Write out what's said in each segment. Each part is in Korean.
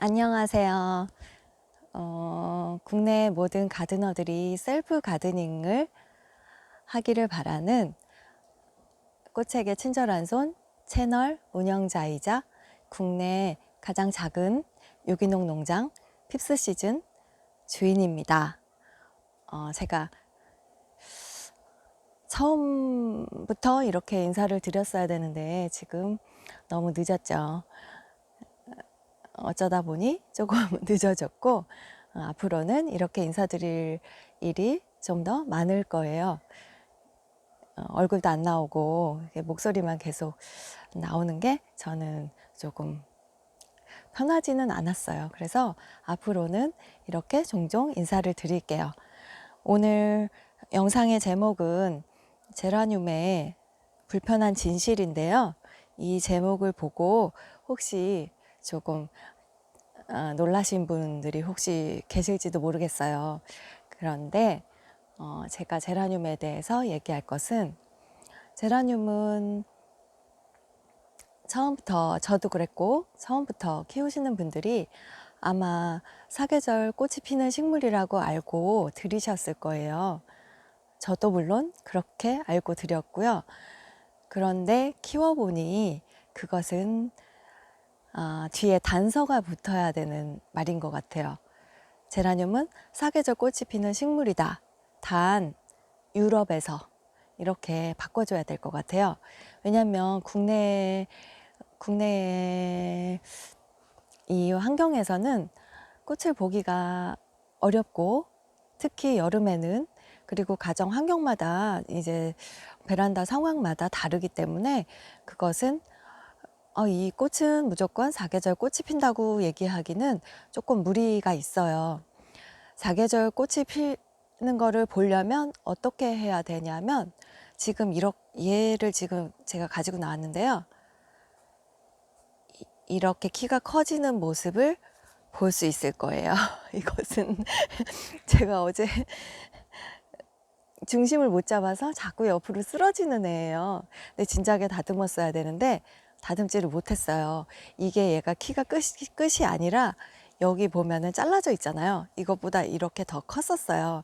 안녕하세요. 어, 국내 모든 가드너들이 셀프 가드닝을 하기를 바라는 꽃에게 친절한 손 채널 운영자이자 국내 가장 작은 유기농 농장 핍스 시즌 주인입니다. 어, 제가 처음부터 이렇게 인사를 드렸어야 되는데 지금 너무 늦었죠. 어쩌다 보니 조금 늦어졌고 어, 앞으로는 이렇게 인사드릴 일이 좀 더 많을 거예요. 어, 얼굴도 안 나오고 목소리만 계속 나오는 게 저는 조금 편하지는 않았어요. 그래서 앞으로는 이렇게 종종 인사를 드릴게요. 오늘 영상의 제목은 제라늄의 불편한 진실인데요. 이 제목을 보고 혹시 조금 어, 놀라신 분들이 혹시 계실지도 모르겠어요. 그런데 어, 제가 제라늄에 대해서 얘기할 것은 제라늄은 처음부터 저도 그랬고 처음부터 키우시는 분들이 아마 사계절 꽃이 피는 식물이라고 알고 들이셨을 거예요. 저도 물론 그렇게 알고 드렸고요. 그런데 키워보니 그것은 아, 뒤에 단서가 붙어야 되는 말인 것 같아요. 제라늄은 사계절 꽃이 피는 식물이다. 단 유럽에서 이렇게 바꿔줘야 될 것 같아요. 왜냐하면 국내 국내 이 환경에서는 꽃을 보기가 어렵고 특히 여름에는 그리고 가정 환경마다 이제 베란다 상황마다 다르기 때문에 그것은 어, 이 꽃은 무조건 사계절 꽃이 핀다고 얘기하기는 조금 무리가 있어요. 사계절 꽃이 피는 거를 보려면 어떻게 해야 되냐면 지금 이렇게 얘를 지금 제가 가지고 나왔는데요. 이- 이렇게 키가 커지는 모습을 볼 수 있을 거예요. 이것은 제가 어제 중심을 못 잡아서 자꾸 옆으로 쓰러지는 애예요. 근데 진작에 다듬었어야 되는데 다듬지를 못했어요. 이게 얘가 키가 끝이, 끝이 아니라 여기 보면은 잘라져 있잖아요. 이것보다 이렇게 더 컸었어요.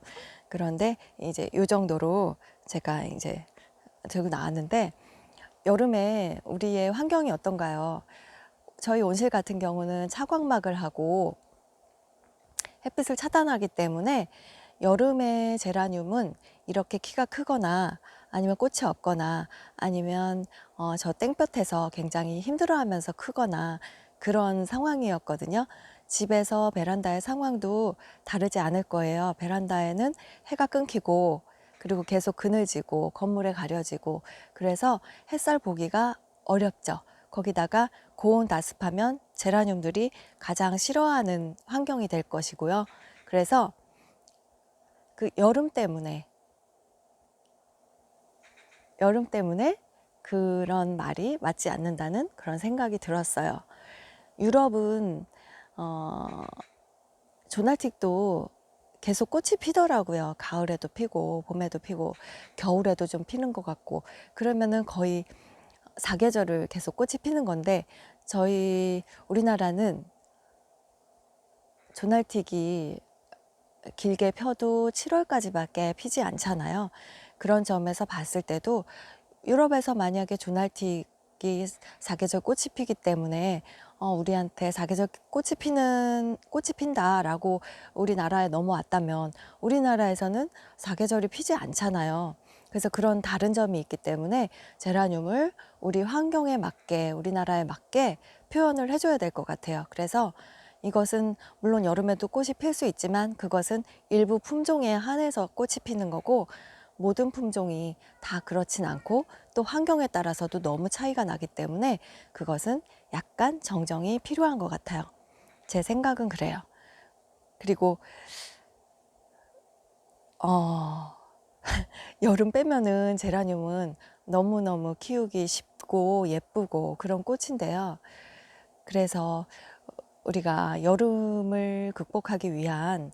그런데 이제 이 정도로 제가 이제 들고 나왔는데 여름에 우리의 환경이 어떤가요? 저희 온실 같은 경우는 차광막을 하고 햇빛을 차단하기 때문에 여름에 제라늄은 이렇게 키가 크거나 아니면 꽃이 없거나 아니면 어, 저 땡볕에서 굉장히 힘들어하면서 크거나 그런 상황이었거든요. 집에서 베란다의 상황도 다르지 않을 거예요. 베란다에는 해가 끊기고 그리고 계속 그늘지고 건물에 가려지고 그래서 햇살 보기가 어렵죠. 거기다가 고온 다습하면 제라늄들이 가장 싫어하는 환경이 될 것이고요. 그래서 그 여름 때문에 여름 때문에 그런 말이 맞지 않는다는 그런 생각이 들었어요. 유럽은 어, 조날틱도 계속 꽃이 피더라고요. 가을에도 피고 봄에도 피고 겨울에도 좀 피는 것 같고 그러면은 거의 사계절을 계속 꽃이 피는 건데 저희 우리나라는 조날틱이 길게 펴도 7월까지밖에 피지 않잖아요. 그런 점에서 봤을 때도 유럽에서 만약에 조날틱이 사계절 꽃이 피기 때문에 어, 우리한테 사계절 꽃이 피는 꽃이 핀다라고 우리나라에 넘어왔다면 우리나라에서는 사계절이 피지 않잖아요. 그래서 그런 다른 점이 있기 때문에 제라늄을 우리 환경에 맞게 우리나라에 맞게 표현을 해줘야 될 것 같아요. 그래서 이것은 물론 여름에도 꽃이 필 수 있지만 그것은 일부 품종에 한해서 꽃이 피는 거고 모든 품종이 다 그렇진 않고 또 환경에 따라서도 너무 차이가 나기 때문에 그것은 약간 정정이 필요한 것 같아요. 제 생각은 그래요. 그리고 어 여름 빼면은 제라늄은 너무너무 키우기 쉽고 예쁘고 그런 꽃인데요. 그래서 우리가 여름을 극복하기 위한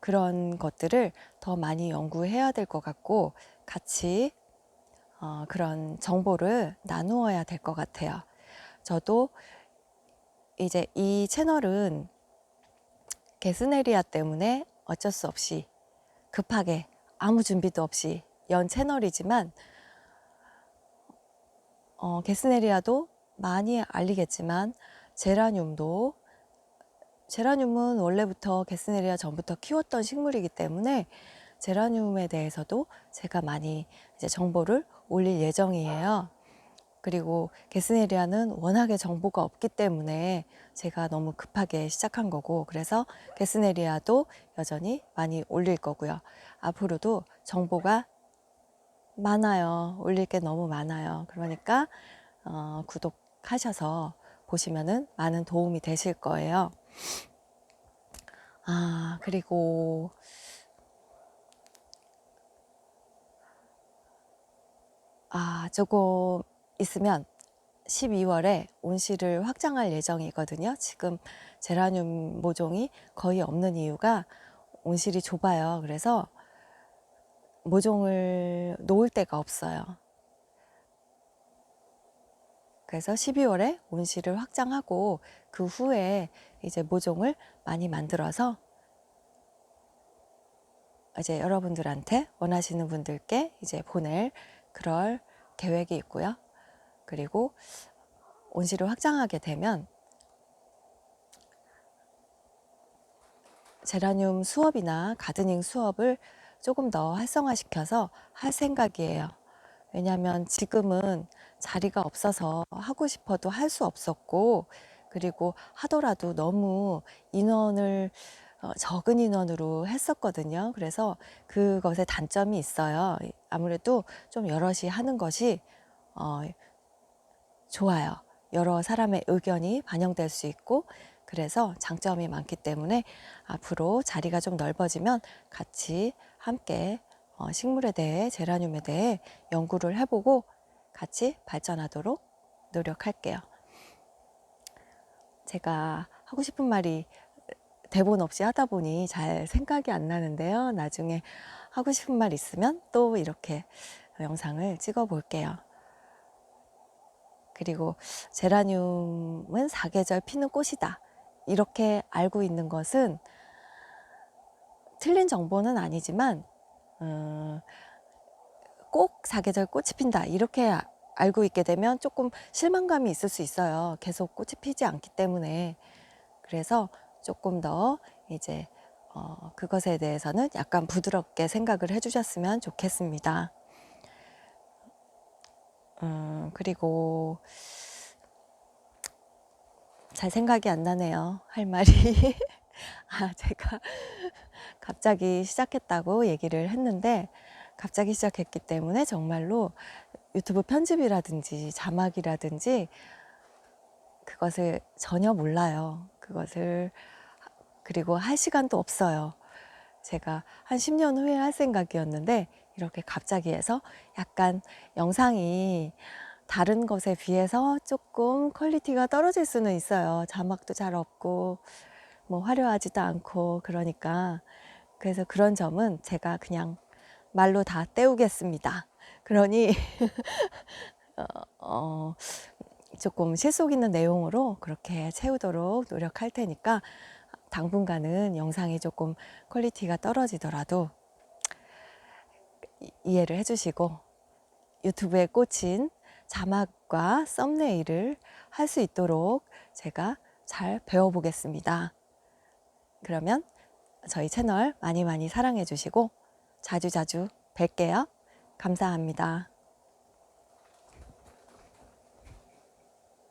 그런 것들을 더 많이 연구해야 될 것 같고 같이 어, 그런 정보를 나누어야 될 것 같아요. 저도 이제 이 채널은 게스네리아 때문에 어쩔 수 없이 급하게 아무 준비도 없이 연 채널이지만 어, 게스네리아도 많이 알리겠지만 제라늄도 제라늄은 원래부터 게스네리아 전부터 키웠던 식물이기 때문에 제라늄에 대해서도 제가 많이 이제 정보를 올릴 예정이에요. 그리고 게스네리아는 워낙에 정보가 없기 때문에 제가 너무 급하게 시작한 거고 그래서 게스네리아도 여전히 많이 올릴 거고요. 앞으로도 정보가 많아요. 올릴 게 너무 많아요. 그러니까 어, 구독하셔서 보시면은 많은 도움이 되실 거예요. 아, 그리고 아, 조금 있으면 12월에 온실을 확장할 예정이거든요. 지금 제라늄 모종이 거의 없는 이유가 온실이 좁아요. 그래서 모종을 놓을 데가 없어요. 그래서 12월에 온실을 확장하고 그 후에 이제 모종을 많이 만들어서 이제 여러분들한테 원하시는 분들께 이제 보낼 그럴 계획이 있고요. 그리고 온실을 확장하게 되면 제라늄 수업이나 가드닝 수업을 조금 더 활성화시켜서 할 생각이에요. 왜냐하면 지금은 자리가 없어서 하고 싶어도 할 수 없었고, 그리고 하더라도 너무 인원을 어, 적은 인원으로 했었거든요. 그래서 그것에 단점이 있어요. 아무래도 좀 여럿이 하는 것이 어, 좋아요. 여러 사람의 의견이 반영될 수 있고, 그래서 장점이 많기 때문에 앞으로 자리가 좀 넓어지면 같이 함께 어, 식물에 대해, 제라늄에 대해 연구를 해보고 같이 발전하도록 노력할게요. 제가 하고 싶은 말이 대본 없이 하다 보니 잘 생각이 안 나는데요. 나중에 하고 싶은 말 있으면 또 이렇게 영상을 찍어 볼게요. 그리고 제라늄은 사계절 피는 꽃이다. 이렇게 알고 있는 것은 틀린 정보는 아니지만 음, 꼭 사계절 꽃이 핀다 이렇게 아- 알고 있게 되면 조금 실망감이 있을 수 있어요. 계속 꽃이 피지 않기 때문에 그래서 조금 더 이제 어, 그것에 대해서는 약간 부드럽게 생각을 해주셨으면 좋겠습니다. 음, 그리고 잘 생각이 안 나네요. 할 말이. 아, 제가 갑자기 시작했다고 얘기를 했는데, 갑자기 시작했기 때문에 정말로 유튜브 편집이라든지 자막이라든지 그것을 전혀 몰라요. 그것을, 그리고 할 시간도 없어요. 제가 한 10년 후에 할 생각이었는데, 이렇게 갑자기 해서 약간 영상이 다른 것에 비해서 조금 퀄리티가 떨어질 수는 있어요. 자막도 잘 없고, 뭐 화려하지도 않고, 그러니까. 그래서 그런 점은 제가 그냥 말로 다 때우겠습니다. 그러니, 어, 어, 조금 실속 있는 내용으로 그렇게 채우도록 노력할 테니까 당분간은 영상이 조금 퀄리티가 떨어지더라도 이- 이해를 해주시고 유튜브에 꽂힌 자막과 썸네일을 할 수 있도록 제가 잘 배워보겠습니다. 그러면 저희 채널 많이 많이 사랑해 주시고 자주자주 뵐게요. 감사합니다.